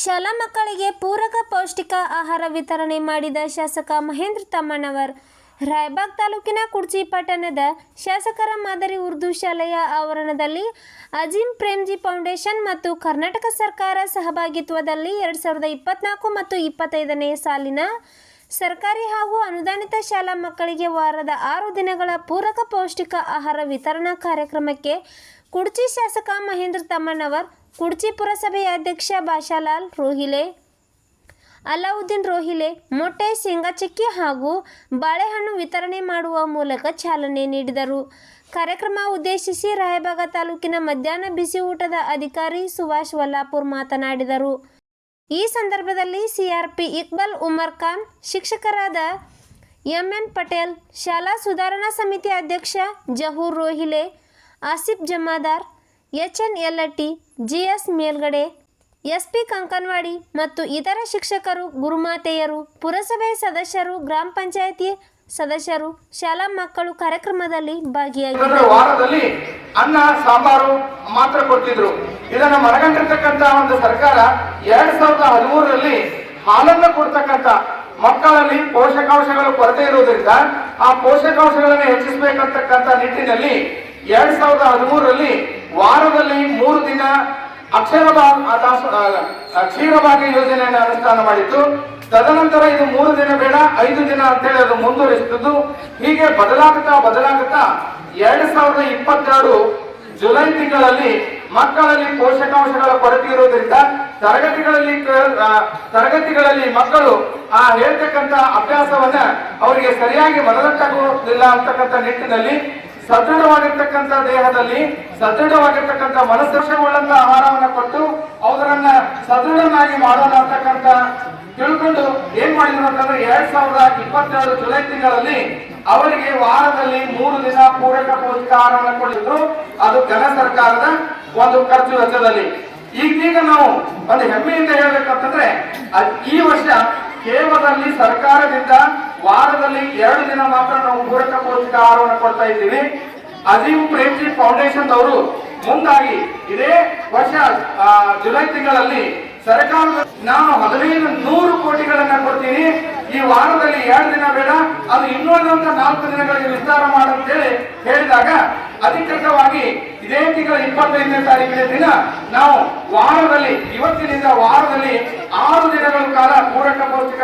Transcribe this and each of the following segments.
ಶಾಲಾ ಮಕ್ಕಳಿಗೆ ಪೂರಕ ಪೌಷ್ಟಿಕ ಆಹಾರ ವಿತರಣೆ ಮಾಡಿದ ಶಾಸಕ ಮಹೇಂದ್ರ ತಮ್ಮಣ್ಣವರ್. ರಾಯಬಾಗ್ ತಾಲೂಕಿನ ಕುಡ್ಚಿ ಪಟ್ಟಣದ ಶಾಸಕರ ಮಾದರಿ ಉರ್ದು ಶಾಲೆಯ ಆವರಣದಲ್ಲಿ ಅಜೀಂ ಪ್ರೇಮ್ಜಿ ಫೌಂಡೇಶನ್ ಮತ್ತು ಕರ್ನಾಟಕ ಸರ್ಕಾರ ಸಹಭಾಗಿತ್ವದಲ್ಲಿ ಎರಡು ಸಾವಿರದ ಇಪ್ಪತ್ನಾಲ್ಕು ಮತ್ತು ಇಪ್ಪತ್ತೈದನೇ ಸಾಲಿನ ಸರ್ಕಾರಿ ಹಾಗೂ ಅನುದಾನಿತ ಶಾಲಾ ಮಕ್ಕಳಿಗೆ ವಾರದ ಆರು ದಿನಗಳ ಪೂರಕ ಪೌಷ್ಟಿಕ ಆಹಾರ ವಿತರಣಾ ಕಾರ್ಯಕ್ರಮಕ್ಕೆ ಕುಡ್ಚಿ ಶಾಸಕ ಮಹೇಂದ್ರ ತಮ್ಮಣ್ಣವರ್ ಕುಡ್ಚಿ ಪುರಸಭೆಯ ಅಧ್ಯಕ್ಷ ಭಾಷಾಲಾಲ್ ರೋಹಿಲೆ, ಅಲಾವುದ್ದೀನ್ ರೋಹಿಲೆ, ಮೊಟ್ಟೆ ಶೇಂಗಾಚಕ್ಕಿ ಹಾಗೂ ಬಾಳೆಹಣ್ಣು ವಿತರಣೆ ಮಾಡುವ ಮೂಲಕ ಚಾಲನೆ ನೀಡಿದರು. ಕಾರ್ಯಕ್ರಮ ಉದ್ದೇಶಿಸಿ ರಾಯಬಾಗ ತಾಲೂಕಿನ ಮಧ್ಯಾಹ್ನ ಬಿಸಿ ಊಟದ ಅಧಿಕಾರಿ ಸುಭಾಷ್ ವಲ್ಲಾಪುರ್ ಮಾತನಾಡಿದರು. ಈ ಸಂದರ್ಭದಲ್ಲಿ ಸಿಆರ್ಪಿ ಇಕ್ಬಾಲ್ ಉಮರ್ ಖಾನ್, ಶಿಕ್ಷಕರಾದ ಎಂಎನ್ ಪಟೇಲ್, ಶಾಲಾ ಸುಧಾರಣಾ ಸಮಿತಿ ಅಧ್ಯಕ್ಷ Jahoor Rohile, Asif Jamadar H N Ellatti G S Melgade, S P Kankanwadi ಮತ್ತು ಇತರ ಶಿಕ್ಷಕರು, ಗುರುಮಾತೆಯರು, ಪುರಸಭೆ ಸದಸ್ಯರು, ಗ್ರಾಮ ಪಂಚಾಯಿತಿ ಸದಸ್ಯರು, ಶಾಲಾ ಮಕ್ಕಳು ಕಾರ್ಯಕ್ರಮದಲ್ಲಿ ಭಾಗಿಯಾಗಿದ್ದರು. ವಾರದಲ್ಲಿ ಅನ್ನ, ಸಾಂಬಾರು ಮಾತ್ರ ಕೊಡ್ತಿದ್ರು. ಇದನ್ನು ಮನಗಂಡಿರ್ತಕ್ಕಂತ ಒಂದು ಸರ್ಕಾರ ಎರಡ್ ಸಾವಿರದ ಹದಿಮೂರರಲ್ಲಿ ಹಾಲನ್ನು ಕೊಡ್ತಕ್ಕಂತ ಮಕ್ಕಳಲ್ಲಿ ಪೋಷಕಾಂಶಗಳು ಕೊರತೆ ಇರುವುದರಿಂದ ಆ ಪೋಷಕಾಂಶಗಳನ್ನು ಹೆಚ್ಚಿಸಬೇಕಂತಕ್ಕಂತ ನಿಟ್ಟಿನಲ್ಲಿ ಎರಡ್ ಸಾವಿರದ ಹದಿಮೂರರಲ್ಲಿ ವಾರದಲ್ಲಿ ಮೂರು ದಿನ ಅಕ್ಷರ ಕ್ಷೀರಭಾಗ್ಯ ಯೋಜನೆಯನ್ನು ಅನುಷ್ಠಾನ ಮಾಡಿತ್ತು. ತದನಂತರ ಇದು ಮೂರು ದಿನ ಬೇಡ, ಐದು ದಿನ ಅಂತೇಳಿ ಅದು ಮುಂದುವರಿಸಿದ್ದು. ಹೀಗೆ ಬದಲಾಗುತ್ತಾ ಬದಲಾಗುತ್ತಾ ಎರಡ್ ಸಾವಿರದ ಇಪ್ಪತ್ತೆರಡು ಜುಲೈ ತಿಂಗಳಲ್ಲಿ ಮಕ್ಕಳಲ್ಲಿ ಪೋಷಕಾಂಶಗಳ ಕೊರತೆ ಇರುವುದರಿಂದ ತರಗತಿಗಳಲ್ಲಿ ತರಗತಿಗಳಲ್ಲಿ ಮಕ್ಕಳು ಆ ಹೇಳ್ತಕ್ಕಂತ ಅಭ್ಯಾಸವನ್ನ ಅವರಿಗೆ ಸರಿಯಾಗಿ ಮನದಟ್ಟಾಗುವುದಿಲ್ಲ ಅಂತಕ್ಕಂಥ ನಿಟ್ಟಿನಲ್ಲಿ ಸದೃಢವಾಗಿರ್ತಕ್ಕಂಥ ದೇಹದಲ್ಲಿ ಸದೃಢವಾಗಿರ್ತಕ್ಕಂಥ ಮನಸ್ಸರ್ಷವುಳ್ಳಂತ ಆಹಾರವನ್ನ ಕೊಟ್ಟು ಅವರನ್ನ ಸದೃಢನಾಗಿ ಮಾಡೋಣ ಅಂತಕ್ಕಂಥ ತಿಳ್ಕೊಂಡು ಏನ್ ಮಾಡಿದ್ರು ಅಂತಂದ್ರೆ ಎರಡ್ ಸಾವಿರದ ಇಪ್ಪತ್ತೆರಡು ಜುಲೈ ತಿಂಗಳಲ್ಲಿ ಅವರಿಗೆ ವಾರದಲ್ಲಿ ಮೂರು ದಿನ ಪೂರಕ ಪೌಷ್ಟಿಕ ಆಹಾರವನ್ನು ಕೊಟ್ಟಿದ್ರು ಅದು ಘನ ಸರ್ಕಾರದ ಒಂದು ಖರ್ಚು ವೆಚ್ಚದಲ್ಲಿ. ಈಗೀಗ ನಾವು ಒಂದು ಹೆಮ್ಮೆಯಿಂದ ಹೇಳ್ಬೇಕಂತಂದ್ರೆ ಈ ವರ್ಷ ಕೇವಲದಲ್ಲಿ ಸರ್ಕಾರದಿಂದ ವಾರದಲ್ಲಿ ಎರಡು ದಿನ ಮಾತ್ರ ನಾವು ಪೂರಕ ಪೌಷ್ಟಿಕ ಆಹಾರವನ್ನು ಕೊಡ್ತಾ ಇದ್ದೀವಿ. ಅಜೀಂ ಪ್ರೇಮ್ಜಿ ಫೌಂಡೇಶನ್ ಅವರು ಮುಂದಾಗಿ ಇದೇ ವರ್ಷ ಜುಲೈ ತಿಂಗಳಲ್ಲಿ ಸರ್ಕಾರದ ನಾನು ಹದಿನೈದು ನೂರು ಕೋಟಿಗಳನ್ನ ಕೊಡ್ತೀನಿ. ಈ ವಾರದಲ್ಲಿ ಎರಡು ದಿನ ಬೇಡ, ಅದು ಇನ್ನೊಂದಂತ ನಾಲ್ಕು ದಿನಗಳಿಗೆ ವಿಸ್ತಾರ ಮಾಡಂತೇಳಿ ಹೇಳಿದಾಗ ಅಧಿಕೃತವಾಗಿ ಇದೇ ತಿಂಗಳ ಇಪ್ಪತ್ತೈದನೇ ತಾರೀಕಿನ ದಿನ ನಾವು ವಾರದಲ್ಲಿ, ಇವತ್ತಿನಿಂದ ವಾರದಲ್ಲಿ ಆರು ದಿನಗಳ ಕಾಲ ಪೂರಕ ಪೌಷ್ಟಿಕ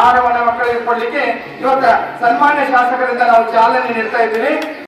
ಆಹಾರವನ್ನು ಮಕ್ಕಳಿಗೆ ಕೊಡಲಿಕ್ಕೆ ಇವತ್ತ ಸನ್ಮಾನ್ಯ ಶಾಸಕರಿಂದ ನಾವು ಚಾಲನೆ ನೀಡ್ತಾ ಇದ್ದೀವಿ.